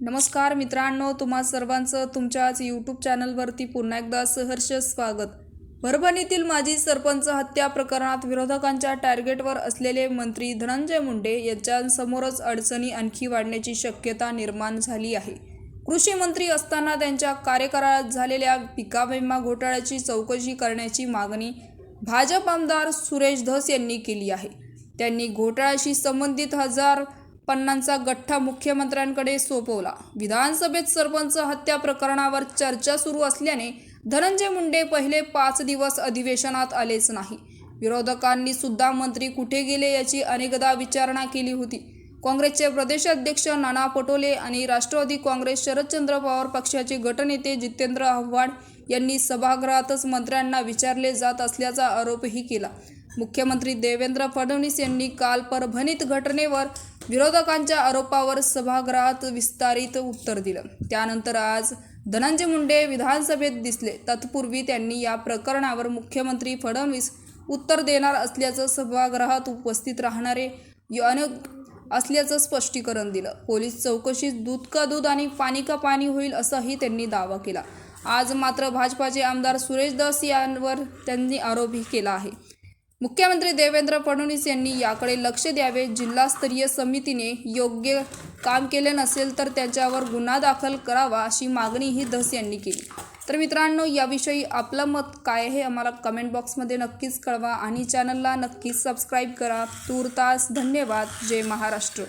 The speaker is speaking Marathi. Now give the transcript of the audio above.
नमस्कार मित्रांनो तुम्हा सर्वांचं तुमच्याच यूट्यूब चॅनलवरती पुन्हा एकदा सहर्ष स्वागत. परभणीतील माजी सरपंच हत्या प्रकरणात विरोधकांच्या टार्गेटवर असलेले मंत्री धनंजय मुंडे यांच्यासमोरच अडचणी आणखी वाढण्याची शक्यता निर्माण झाली आहे. कृषी मंत्री असताना त्यांच्या कार्यकाळात झालेल्या पिका विमा घोटाळ्याची चौकशी करण्याची मागणी भाजप आमदार सुरेश धस यांनी केली आहे. त्यांनी घोटाळ्याशी संबंधित हजार पन्नांचा गठ्ठा मुख्यमंत्र्यांकडे सोपवला. विधानसभेत सरपंच हत्या प्रकरणावर चर्चा सुरू असल्याने धनंजय मुंडे पहिले पाच दिवस अधिवेशनात आलेच नाही. विरोधकांनी सुद्धा मंत्री कुठे गेले याची अनेकदा विचारणा केली होती. काँग्रेसचे प्रदेशाध्यक्ष नाना पटोले आणि राष्ट्रवादी काँग्रेस शरदचंद्र पवार पक्षाचे गटनेते जितेंद्र आव्हाड यांनी सभागृहातच मंत्र्यांना विचारले जात असल्याचा आरोपही केला. मुख्यमंत्री देवेंद्र फडणवीस यांनी काल परभणीत घटनेवर विरोधकांच्या आरोपावर सभागृहात विस्तारित उत्तर दिलं. त्यानंतर आज धनंजय मुंडे विधानसभेत दिसले. तत्पूर्वी त्यांनी या प्रकरणावर मुख्यमंत्री फडणवीस उत्तर देणार असल्याचं सभागृहात उपस्थित राहणारे अनेक असल्याचं स्पष्टीकरण दिलं. पोलीस चौकशीत दूध का दूध आणि पाणी का पाणी होईल असाही त्यांनी दावा केला. आज मात्र भाजपाचे आमदार सुरेश दास यांवर त्यांनी आरोपही केला आहे. मुख्यमंत्री देवेंद्र फडणवीस यांनी याकडे लक्ष द्यावे. जिल्हास्तरीय समितीने योग्य काम केले नसेल तर त्याच्यावर गुन्हा दाखल करावा अशी मागणीही धस यांनी केली. तर मित्रांनो याविषयी आपलं मत काय आहे? आम्हाला कमेंट बॉक्समध्ये नक्कीच कळवा आणि चॅनलला नक्कीच सबस्क्राईब करा. तूर्तास धन्यवाद. जय महाराष्ट्र.